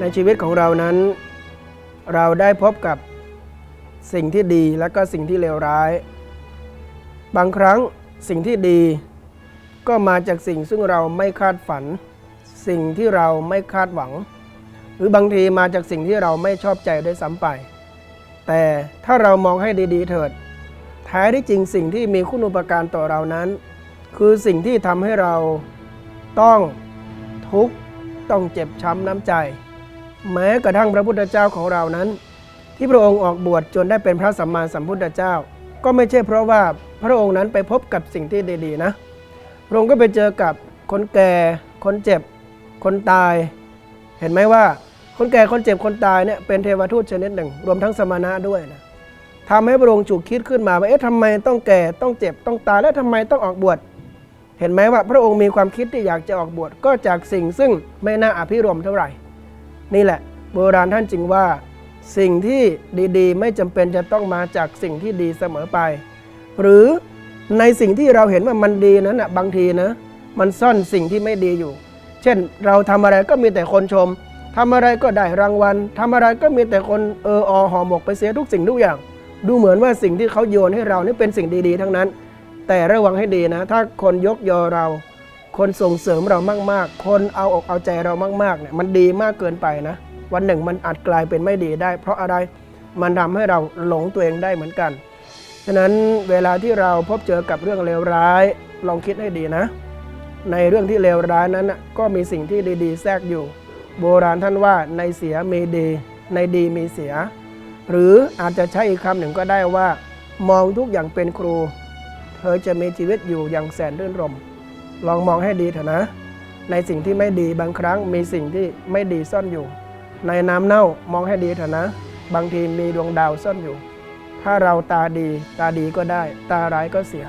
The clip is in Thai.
ในชีวิตของเรานั้น เราได้พบกับสิ่งที่ดีและก็สิ่งที่เลวร้าย บางครั้งสิ่งที่ดี ก็มาจากสิ่งซึ่งเราไม่คาดฝัน สิ่งที่เราไม่คาดหวัง หรือบางทีมาจากสิ่งที่เราไม่ชอบใจด้วยซ้ำไป แต่ถ้าเรามองให้ดีๆ เถิดแท้ที่จริงสิ่งที่มีคุณอุปการต่อเรานั้น คือสิ่งที่ทำให้เราต้องทุกข์ต้องเจ็บช้ำน้ำใจ แม้กระทั่งพระพุทธเจ้าของเรานั้น ที่พระองค์ออกบวชจนได้เป็นพระสัมมาสัมพุทธเจ้า ก็ไม่ใช่เพราะว่าพระองค์นั้นไปพบกับสิ่งที่ดีๆนะ พระองค์ก็ไปเจอกับคนแก่ คนเจ็บ คนตาย เห็นไหมว่า คนแก่คนเจ็บคนตายเนี่ยเป็นเทวทูตชนิดหนึ่ง รวมทั้งสมณะด้วยนะทำให้พระองค์ฉุกคิดขึ้นมาว่าเอ๊ะทำไมต้องแก่ต้องเจ็บต้องตายและทำไมต้องออกบวช เห็นไหมว่าพระองค์มีความคิดที่อยากจะออกบวชก็จากสิ่งซึ่งไม่น่าอภิรมเท่าไหร่ นี่แหละ โบราณท่านจึงว่า สิ่งที่ดีๆ ไม่จำเป็นจะต้องมาจากสิ่งที่ดีเสมอไป หรือในสิ่งที่เราเห็นว่ามันดีนั้นนะบางทีนะมันซ่อนสิ่งที่ไม่ดีอยู่ เช่นเราทำอะไรก็มีแต่คนชมทำอะไรก็ได้รางวัลทำอะไรก็มีแต่คนเอออหอหมกไปเสียทุกสิ่งทุกอย่าง ดูเหมือนว่าสิ่งที่เขาโยนให้เรานี่เป็นสิ่งดีๆ ทั้งนั้น แต่ระวังให้ดีนะ ถ้าคนยกยอเรา คนส่งเสริมเรามาก ๆ คนเอาอกเอาใจเรามากๆเนี่ยมันดีมากเกินไปนะ วันหนึ่งมันอาจกลายเป็นไม่ดีได้ เพราะอะไรมันทำให้เราหลงตัวเองได้เหมือนกัน ฉะนั้นเวลาที่เราพบเจอกับเรื่องเลวร้าย ลองคิดให้ดีนะ ในเรื่องที่เลวร้ายนั้นก็มีสิ่งที่ดีๆ แทรกอยู่ โบราณท่านว่าในเสียมีดี ในดีมีเสีย หรืออาจจะใช้อีกคำหนึ่งก็ได้ว่า มองทุกอย่างเป็นครู ธอจะมีชีวิตอยู่อย่างแสนรื่นรม ลองมองให้ดีเถอะนะ ในสิ่งที่ไม่ดีบางครั้งมีสิ่งที่ไม่ดีซ่อนอยู่ ในน้ำเน่ามองให้ดีเถอะนะ บางทีมีดวงดาวซ่อนอยู่ ถ้าเราตาดี ตาดีก็ได้ ตาร้ายก็เสีย